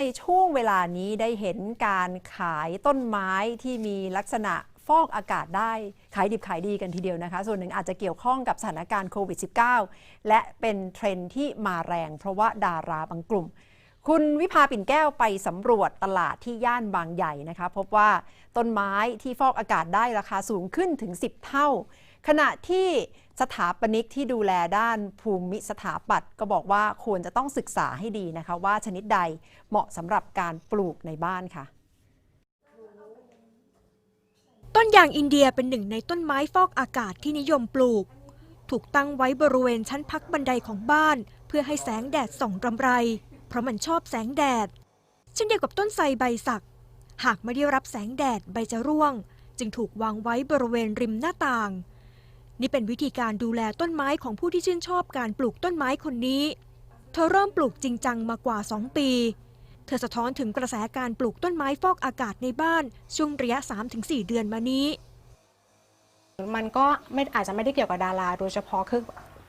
ในช่วงเวลานี้ได้เห็นการขายต้นไม้ที่มีลักษณะฟอกอากาศได้ขายดิบขายดีกันทีเดียวนะคะ ส่วนหนึ่งอาจจะเกี่ยวข้องกับสถานการณ์โควิด -19 และเป็นเทรนที่มาแรงเพราะว่าดาราบางกลุ่ม คุณวิภาปิ่นแก้วไปสำรวจตลาดที่ย่านบางใหญ่นะคะ พบว่าต้นไม้ที่ฟอกอากาศได้ราคาสูงขึ้นถึง 10 เท่า ขณะที่ สถาปนิกที่ดูแลด้านภูมิสถาปัตย์ก็บอกว่าควรจะต้องศึกษาให้ดีนะคะ ว่าชนิดใดเหมาะสำหรับการปลูกในบ้านค่ะ ต้นยางอินเดียเป็นหนึ่งในต้นไม้ฟอกอากาศที่นิยมปลูก ถูกตั้งไว้บริเวณชั้นพักบันไดของบ้าน เพื่อให้แสงแดดส่องรำไร เพราะมันชอบแสงแดด เช่นเดียวกับต้นไทรใบสัก หากไม่ได้รับแสงแดดใบจะร่วง จึงถูกวางไว้บริเวณริมหน้าต่าง นี่เป็นวิธีการดูแลต้นไม้ของผู้ที่ชื่นชอบการปลูกต้นไม้คนนี้ เธอเริ่มปลูกจริงจังมากว่า 2 ปี เธอสะท้อนถึงกระแสการปลูกต้นไม้ฟอกอากาศในบ้านช่วงระยะ 3-4 เดือนมานี้ มันก็ไม่อาจจะไม่ได้เกี่ยวกับดารา โดยเฉพาะคือ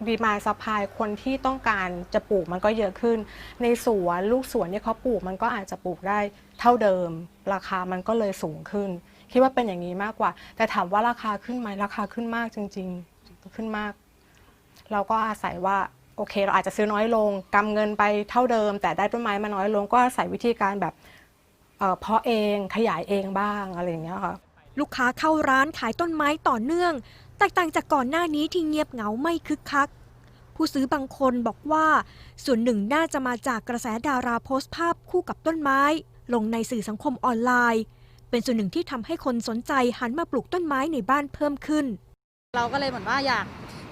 ดีมาสปายคนที่ต้องการจะปลูกมันก็เยอะขึ้น ในสวนลูกสวนที่เขาปลูกมันก็อาจจะปลูกได้เท่าเดิม ราคามันก็เลยสูงขึ้น คิดว่าเป็นอย่างนี้มากกว่า แต่ถามว่าราคาขึ้นไหมราคาขึ้นมากจริง ๆ ขึ้นมาก เราก็อาศัยว่าโอเค เราอาจจะซื้อน้อยลงกำเงินไปเท่าเดิม แต่ได้ต้นไม้มาน้อยลงก็อาศัยวิธีการแบบเอ่อเพาะเองขยายเองบ้างอะไรอย่างเงี้ยค่ะลูกค้าเข้าร้านขายต้นไม้ต่อเนื่อง แตกต่างจากก่อนหน้านี้ที่เงียบเหงาไม่คึกคัก ผู้ซื้อบางคนบอกว่า ส่วนหนึ่งน่าจะมาจากกระแสดาราโพสต์ภาพคู่กับต้นไม้ ลงในสื่อสังคมออนไลน์ เป็นส่วนหนึ่งที่ทำให้คนสนใจหันมาปลูกต้นไม้ในบ้านเพิ่มขึ้น เราก็เลยเหมือนว่าอยาก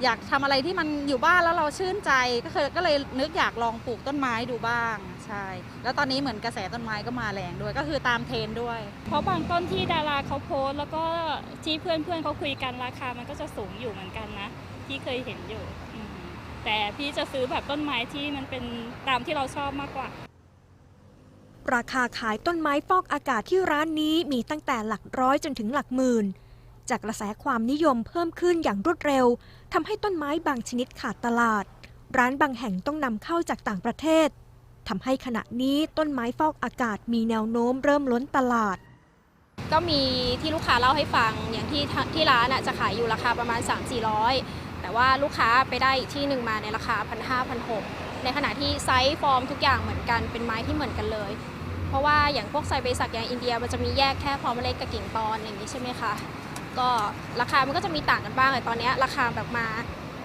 อยากทำอะไรที่มันอยู่บ้านแล้วเราชื่นใจก็คือก็เลยนึกอยากลองปลูกต้นไม้ดูบ้างใช่ แล้วตอนนี้เหมือนกระแสต้นไม้ก็มาแรงด้วยก็คือตามเทรนด์ด้วย เพราะบางต้นที่ดาราเขาโพสต์แล้วก็ที่เพื่อนเพื่อนๆเขาคุยกันราคามันก็จะสูงอยู่เหมือนกันนะ ที่เคยเห็นอยู่อืมแต่พี่จะซื้อแบบต้นไม้ที่มันเป็นตามที่เราชอบมากกว่าราคาขายต้นไม้ฟอกอากาศที่ร้านนี้มีตั้งแต่หลักร้อยจนถึงหลักหมื่น จากกระแสความนิยมเพิ่มขึ้นอย่างรวดเร็วทำให้ต้นไม้บางชนิดขาดตลาด ร้านบางแห่งต้องนำเข้าจากต่างประเทศทำให้ขณะนี้ต้นไม้ฟอกอากาศมีแนวโน้มเริ่มล้นตลาด ก็มีที่ลูกค้าเล่าให้ฟังอย่างที่ทที่ร้านจะขายอยู่ราคาประมาณ 3 4 0 0 แต่ว่าลูกค้าไปได้อีกที่หนึ่งมาในราคา 1 5 0 0 1 6 0ในขณะที่ไซส์ฟอร์มทุกอย่างเหมือนกันเป็นไม้ที่เหมือนกันเลย เพราะว่าอย่างพวกไซเบสักอย่างอินเดียมันจะมีแยกแค่พอเมเล็ดกับกิ่งตอนอย่างนี้ใช่ไหมคะ ก็ราคามันก็จะมีต่างกันบ้างแต่ตอนนี้ราคาแบบมา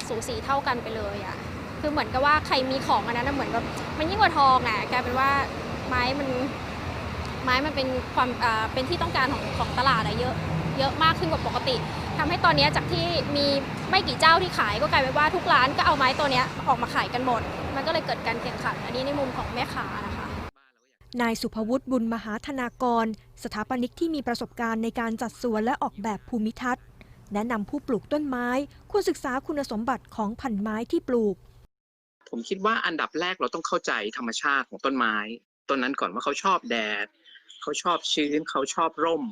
สูสีเท่ากันไปเลยอะคือเหมือนกับว่าใครมีของอันนั้นนะเหมือนแบบมันยิ่งกว่าทองอะกลายเป็นว่าไม้มันไม้มันเป็นความเป็นที่ต้องการของของตลาดอะเยอะเยอะมากขึ้นกว่าปกติทำให้ตอนนี้จากที่มีไม่กี่เจ้าที่ขายก็กลายเป็นว่าทุกร้านก็เอาไม้ตัวนี้ออกมาขายกันหมด มันก็เลยเกิดการแข่งขัน อันนี้ในมุมของแม่ค้านะคะ นายสุภวุฒิบุญมหาธนากร สถาปนิกที่มีประสบการณ์ในการจัดสวนและออกแบบภูมิทัศน์ แนะนำผู้ปลูกต้นไม้ควรศึกษาคุณสมบัติของพันธุ์ไม้ที่ปลูก ผมคิดว่าอันดับแรกเราต้องเข้าใจธรรมชาติของต้นไม้ ต้นนั้นก่อนว่าเขาชอบแดด เขาชอบชื้น เขาชอบร่ม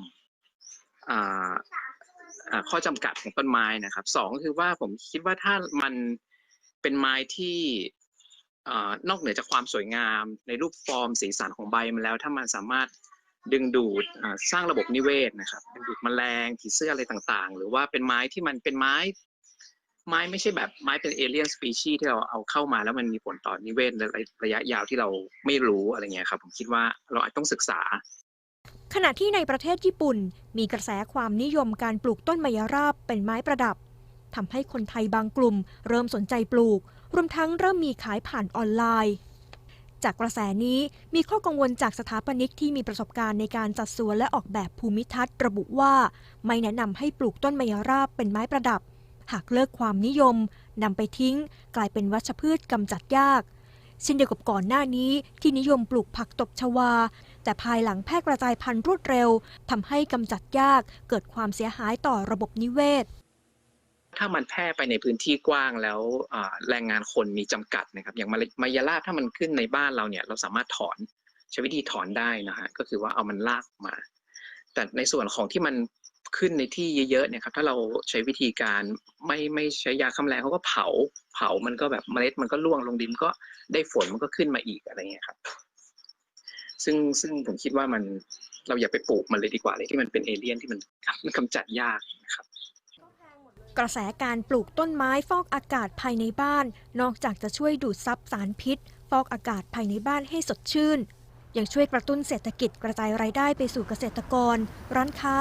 ข้อจำกัดของต้นไม้นะครับสองคือว่าผมคิดว่าถ้ามันเป็นไม้ที่ นอกเหนือจากความสวยงามในรูปฟอร์มสีสันของใบมันแล้ว ถ้ามันสามารถดึงดูดสร้างระบบนิเวศนะครับดึงดูดแมลงผีเสื้ออะไรต่างๆ หรือว่าเป็นไม้ที่มันเป็นไม้ ไม้ไม่ใช่แบบไม้เป็นเอเลียนสปีชีที่เราเอาเข้ามาแล้วมันมีผลต่อนิเวศในระยะยาวที่เราไม่รู้อะไรเงี้ยครับ ผมคิดว่าเราอาจต้องศึกษา ขณะที่ในประเทศญี่ปุ่น มีกระแสความนิยมการปลูกต้นไมยราบเป็นไม้ประดับ ทำให้คนไทยบางกลุ่ม เริ่มสนใจปลูก รวมทั้งเริ่มมีขายผ่านออนไลน์ จากกระแสนี้มีข้อกังวลจากสถาปนิกที่มีประสบการณ์ในการจัดสวนและออกแบบภูมิทัศน์ ระบุว่า ไม่แนะนำให้ปลูกต้นไมยราบเป็นไม้ประดับ หากเลิกความนิยมนำไปทิ้ง กลายเป็นวัชพืชกำจัดยากเช่นเดียวกับก่อนหน้านี้ที่นิยมปลูกผักตบชวา แต่ภายหลังแพร่กระจายพันธุ์รวดเร็วทำให้กำจัดยากเกิดความเสียหายต่อระบบนิเวศ ถ้ามันแพร่ไปในพื้นที่กว้างแล้วแรงงานคนมีจำกัดนะครับ อย่างมายาลาบถ้ามันขึ้นในบ้านเราเนี่ย เราสามารถถอนใช้วิธีถอนได้นะฮะก็คือว่าเอามันลากมา แต่ในส่วนของที่มันขึ้นในที่เยอะๆเนี่ยครับถ้าเราใช้วิธีการไม่ไม่ใช้ยาฆ่าแมลงเขาก็เผาเผามันก็แบบเมล็ดมันก็ร่วงลงดินก็ได้ฝนมันก็ขึ้นมาอีกอะไรเงี้ยครับ ซึ่งซึ่งผมคิดว่ามันเราอย่าไปปลูกมันเลยดีกว่าเลยที่มันเป็นเอเลี่ยนที่มันมันกำจัดยากนะครับ กระแสการปลูกต้นไม้ฟอกอากาศภายในบ้าน นอกจากจะช่วยดูดซับสารพิษ ฟอกอากาศภายในบ้านให้สดชื่น ยังช่วยกระตุ้นเศรษฐกิจกระจายรายได้ไปสู่เกษตรกร ร้านค้า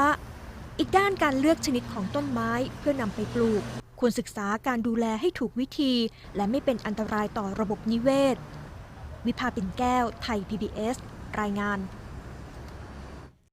อีกด้านการเลือกชนิดของต้นไม้เพื่อนำไปปลูก ควรศึกษาการดูแลให้ถูกวิธี และไม่เป็นอันตรายต่อระบบนิเวศ วิภาปิ่นแก้ว ไทย PBS รายงาน